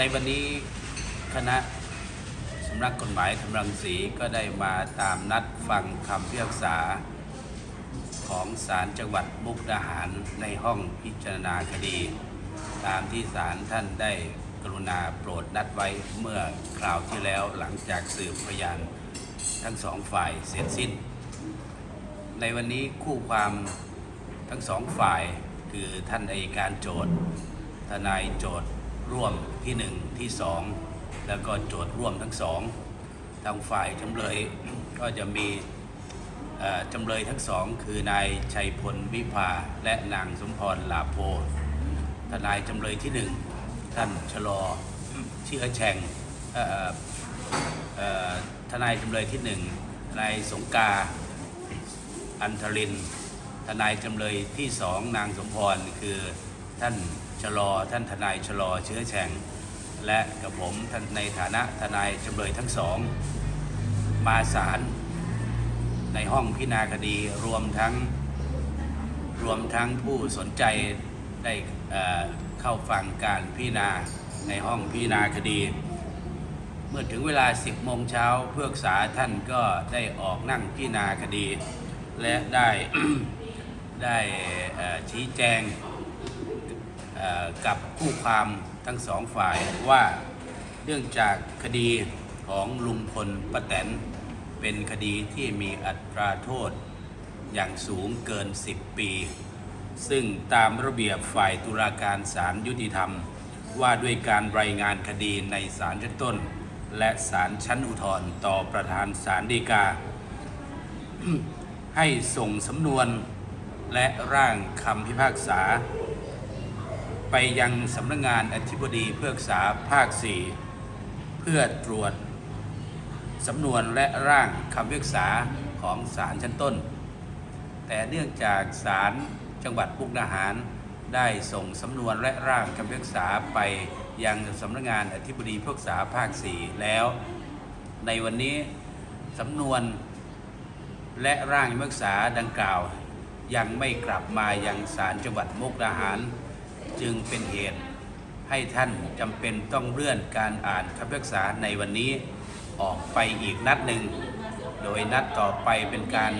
ในวันนี้คณะสำนักกฎหมายทำรังสีก็ได้มาตามนัดฟังคำพิพากษา ของศาลจังหวัดมุกดาหารในห้องพิจารณาคดี ตามที่ศาลท่านได้กรุณาโปรดนัดไว้เมื่อคราวที่แล้วหลังจากสืบพยานทั้งสองฝ่ายเสร็จสิ้น ในวันนี้คู่ความทั้งสองฝ่ายคือท่านอัยการโจทย์ทนายโจทย์ ร่วมที่หนึ่งที่สองแล้วก็โจทย์ร่วมทั้งสองทางฝ่ายจำเลยก็จะมีจำเลยทั้งสองคือนายชัยพลวิภาและนางสมพรลาโพทนายจำเลยที่หนึ่งท่านชะลอเชื่อแฉงเอ่อเอ่อทนายจำเลยที่หนึ่งนายสงกา อันทริน ทนายจำเลยที่สองนางสมพรคือท่าน ลอท่านทนายชลอเชื้อแฉงและกับผมท่านในฐานะทนายจำเลยทั้งสอง มาศาลในห้องพิจารณาคดีรวมทั้งรวมทั้งผู้สนใจได้เเข้าฟังการพิจารณาในห้องพิจารณาคดี เมื่อถึงเวลา 10โมงเช้าเพื่อษาท่านก็ได้ออกนั่งพิจารณาคดี และได้ได้ชี้แจง กับผู้ความทั้งสองฝ่ายว่าเนื่องจากคดีของลุงพลป้าแตนเป็นคดีที่มีอัตราโทษอย่างสูงเกิน 10 ปี ซึ่งตามระเบียบฝ่ายตุลาการศาลยุติธรรม ว่าด้วยการรายงานคดีในศาลชั้นต้น และศาลชั้นอุทธรณ์ต่อประธานศาลฎีกา ให้ส่งสำนวนและร่างคำพิพากษา ไปยังสำนักงงานอธิบดีเพื่อษาภาค 4 เพื่อตรวจสำนวนและร่างคำพิพากษาของศาลชั้นต้น แต่เนื่องจากศาลจังหวัดมุกดาหาร ได้ส่งสำนวนและร่างคำพิพากษาไปยังสำนักงานอธิบดีพิพากษาภาค 4 แล้ว ในวันนี้สำนวนและร่างคำพิพากษาดังกล่าวยังไม่กลับมายังศาลจังหวัดมุกดาหาร จึงเป็นเหตุให้ท่านจำเป็นต้องเลื่อนการอ่านคำพิพากษาในวันนี้ออกไปอีกนัดหนึ่ง โดยนัดต่อไปเป็นการ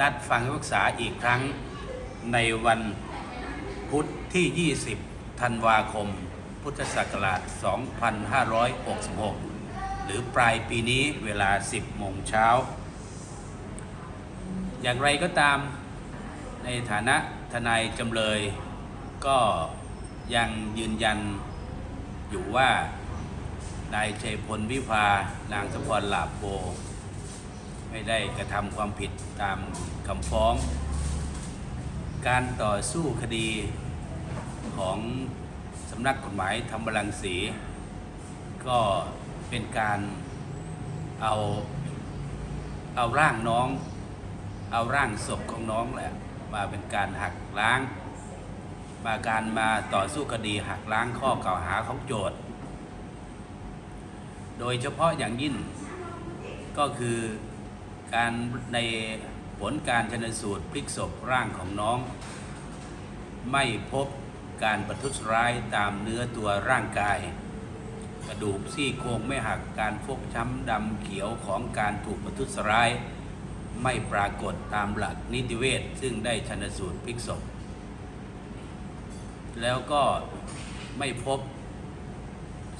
นัดฟังคำพิพากษาอีกครั้งในวันพุธที่ 20 ธันวาคม พุทธศักราช 2566 หรือปลายปีนี้เวลา 10 โมงเช้า อย่างไรก็ตามในฐานะทนายจำเลย ก็ยังยืนยันอยู่ว่านายชัยพลวิภานางสมพรหลาโปไม่ได้กระทำความผิดตามคำฟ้อง การต่อสู้คดีของสำนักกฎหมายธรรมรังสี ก็เป็นการเอาเอาร่างน้อง เอาร่างศพของน้องแหละมาเป็นการหักล้าง มาการมาต่อสู้คดีหักล้างข้อกล่าวหาของโจทย์ โดยเฉพาะอย่างยิ่งก็คือการในผลการชนสูตรพลิกศพร่างของน้อง ไม่พบการประทุษร้ายตามเนื้อตัวร่างกาย กระดูกซี่โครงไม่หักการฟกช้ำดำเขียวของการถูกประทุษร้าย ไม่ปรากฏตามหลักนิติเวชซึ่งได้ชนสูตรพลิกศพ แล้วก็ไม่พบ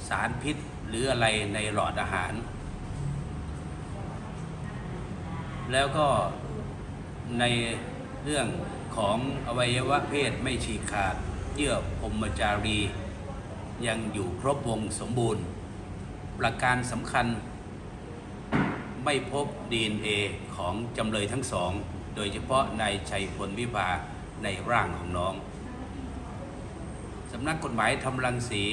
สารพิษหรืออะไรในหลอดอาหาร แล้วก็ในเรื่องของอวัยวะเพศไม่ฉีกขาด เยื่อพรมจารี ยังอยู่ครบวงสมบูรณ์ ประการสำคัญ ไม่พบ DNA ของจำเลยทั้งสอง โดยเฉพาะนายชัยพลวิภาในร่างของน้อง สำนักกฎหมายทำรังสี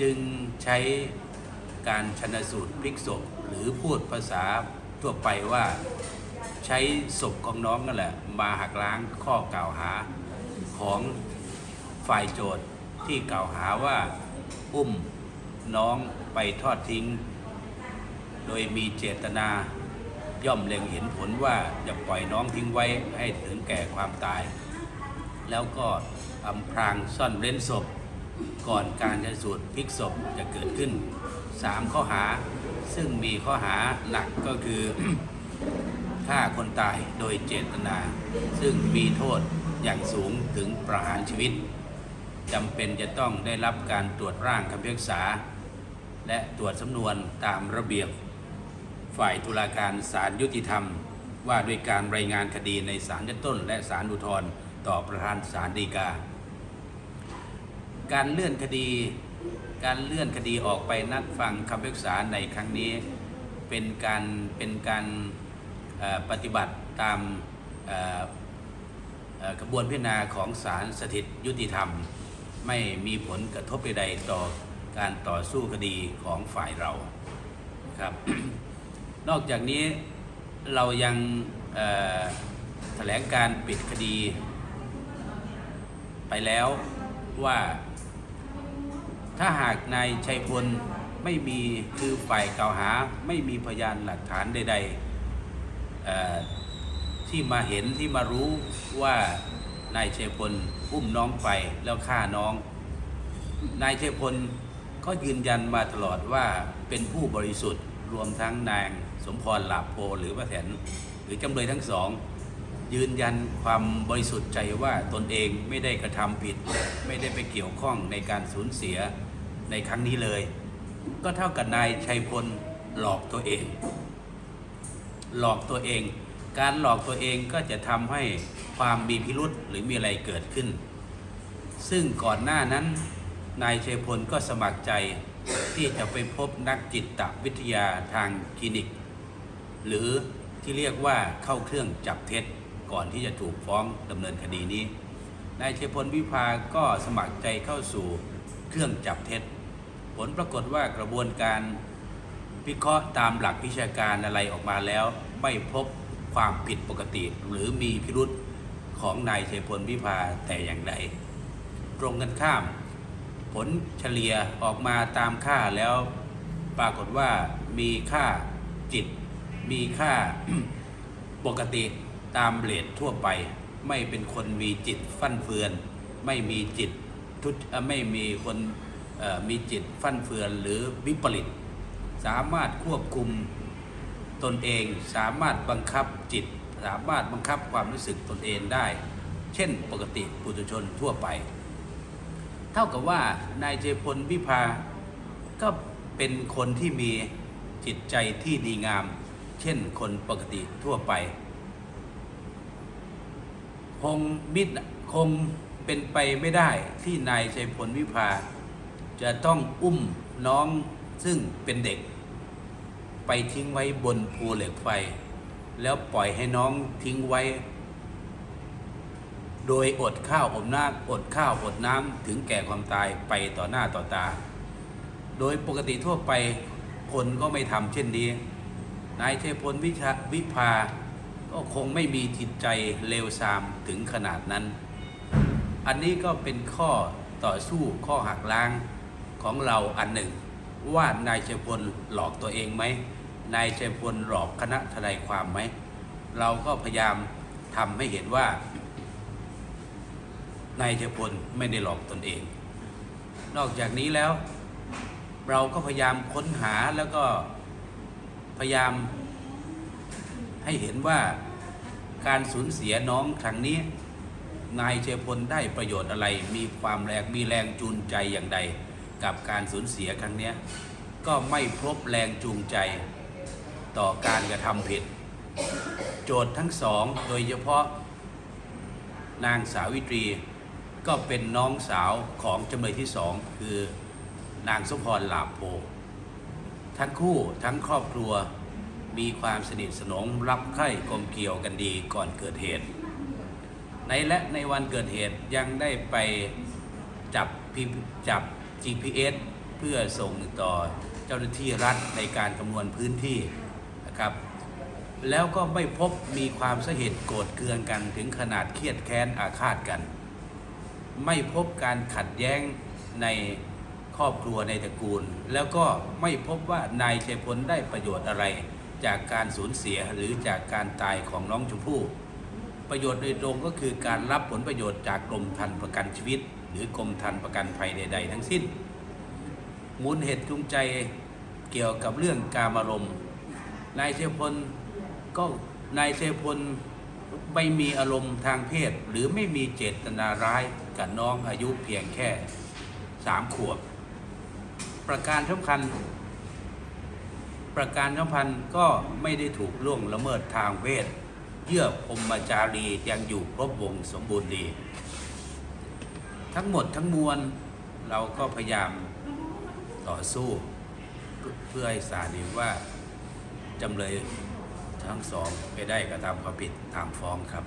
จึงใช้การชนสูตรพลิกศพ หรือพูดภาษาทั่วไปว่าใช้ศพของน้องนั่นแหละ มาหักล้างข้อกล่าวหาของฝ่ายโจทย์ที่กล่าวหาว่าอุ้มน้องไปทอดทิ้ง โดยมีเจตนาย่อมเล็งเห็นผลว่าจะปล่อยน้องทิ้งไว้ให้ถึงแก่ความตาย แล้วก็อำพรางซ่อนเร้นศพ ก่อนการชันสูตรพลิกศพจะเกิดขึ้น 3 ข้อหาซึ่งมีข้อหาหลักก็คือฆ่าคนตายโดยเจตนา ซึ่งมีโทษอย่างสูงถึงประหารชีวิตจำเป็นจะต้องได้รับการตรวจร่างคำพิพากษา และตรวจสำนวนตามระเบียบ ฝ่ายตุลาการศาลยุติธรรม ว่าด้วยการรายงานคดีในศาลชั้นต้นและศาลอุทธรณ์ ต่อประธานศาลฎีกา การเลื่อนคดี การเลื่อนคดีออกไปนัดฟังคำพิพากษาในครั้งนี้ เป็นการเป็นการปฏิบัติตามกระบวนพิจารณาของศาลสถิตยุติธรรม ไม่มีผลกระทบใดๆต่อการต่อสู้คดีของฝ่ายเราครับ นอกจากนี้เรายังแถลงการปิดคดี ไปแล้วว่า ถ้าหากนายชัยพลไม่มีคือฝ่ายกล่าวหาไม่มีพยานหลักฐานใดๆที่มาเห็นที่มารู้ว่านายชัยพลอุ้มน้องไปแล้วฆ่าน้อง นายชัยพลก็ยืนยันมาตลอดว่าเป็นผู้บริสุทธิ์รวมทั้งนางสมพรหลาโพหรือป้าแถนหรือจำเลยทั้งสอง ยืนยันความบริสุทธิ์ใจว่าตนเองไม่ได้กระทำผิด ไม่ได้ไปเกี่ยวข้องในการสูญเสียในครั้งนี้เลย ก็เท่ากับนายชัยพลหลอกตัวเอง หลอกตัวเอง การหลอกตัวเองก็จะทำให้ความมีพิรุษหรือมีอะไรเกิดขึ้น ซึ่งก่อนหน้านั้น นายชัยพลก็สมัครใจที่จะไปพบนักจิตวิทยาทางคลินิก หรือที่เรียกว่าเข้าเครื่องจับเท็จ ก่อนที่จะถูกฟ้องดำเนินคดีนี้ นายชัยพลวิภาก็สมัครใจเข้าสู่เครื่องจับเท็จ ผลปรากฏว่ากระบวนการวิเคราะห์ตามหลักวิชาการอะไรออกมาแล้ว ไม่พบความผิดปกติหรือมีพิรุษของนายชัยพลวิภาแต่อย่างใดตรงกันข้าม ผลเฉลี่ยออกมาตามค่าแล้วปรากฏว่ามีค่าจิต มีค่าปกติ ตามเรททั่วไป ไม่เป็นคนมีจิตฟั่นเฟือน ไม่มีจิตทุไม่มีคนมีจิตฟั่นเฟือนหรือวิปริต สามารถควบคุมตนเอง สามารถบังคับจิต สามารถบังคับความรู้สึกตนเองได้ เช่นปกติปุถุชนทั่วไป เท่ากับว่านายเจพลวิภาก็เป็นคนที่มีจิตใจที่ดีงาม เช่นคนปกติทั่วไป คงมิดคงเป็นไปไม่ได้ที่นายชัยพลวิภา จะต้องอุ้มน้องซึ่งเป็นเด็ก ไปทิ้งไว้บนภูเหล็กไฟ แล้วปล่อยให้น้องทิ้งไว้ โดยอดข้าวอดน้ำอดข้าวอดน้ำถึงแก่ความตายไปต่อหน้าต่อตา โดยปกติทั่วไปคนก็ไม่ทำเช่นนี้ นายชัยพลวิชาวิภา ก็คงไม่มีจิตใจเลวทรามถึงขนาดนั้น อันนี้ก็เป็นข้อต่อสู้ข้อหักล้างของเราอันหนึ่ง ว่านายชัยพลหลอกตัวเองไหมนายชัยพลหลอกคณะทนายความไหม เราก็พยายามทำให้เห็นว่านายชัยพลไม่ได้หลอกตนเอง นอกจากนี้แล้ว เราก็พยายามค้นหาแล้วก็พยายาม ให้เห็นว่าการสูญเสียน้องครั้งนี้ นายเชยพลได้ประโยชน์อะไร มีความแรงมีแรงจูงใจอย่างใด กับการสูญเสียครั้งนี้ก็ไม่พบแรงจูงใจต่อการกระทำผิด โจทย์ทั้งสองโดยเฉพาะนางสาวิตรีก็เป็นน้องสาวของจำเลยที่สองคือนางสมพรหลาโพทั้งคู่ทั้งครอบครัว มีความสนิทสนมรับใคร่กลมเกี่ยวกันดีก่อนเกิดเหตุ ในและในวันเกิดเหตุยังได้ไปจับจับ GPS เพื่อส่งต่อเจ้าหน้าที่รัฐในการคำนวณพื้นที่นะครับ แล้วก็ไม่พบมีความสเหตุโกรธเคืองกันถึงขนาดเครียดแค้นอาฆาตกัน ไม่พบการขัดแย้งในครอบครัวในตระกูล แล้วก็ไม่พบว่านายชัยพลได้ประโยชน์อะไร จากการสูญเสียหรือจากการตายของน้องชมพู่ ประโยชน์โดยตรงก็คือการรับผลประโยชน์จากกรมธรรม์ประกันชีวิต หรือกรมธรรม์ประกันภัยใด ๆ ทั้งสิ้น มูลเหตุจูงใจเกี่ยวกับเรื่องการอารมณ์นายเชพลก็นายเชพลไม่มีอารมณ์ทางเพศ หรือไม่มีเจตนาร้ายกับน้องอายุเพียงแค่สามขวบ ประการสำคัญ ประการสำคัญก็ไม่ได้ถูกล่วงละเมิดทางเพศเยื่อพรมจารียังอยู่ครบวงสมบูรณ์ดี ทั้งหมดทั้งมวลเราก็พยายามต่อสู้ เพื่อให้ศาลเห็นว่าจำเลยทั้งสองไปได้กระทำความผิดตามฟ้องครับ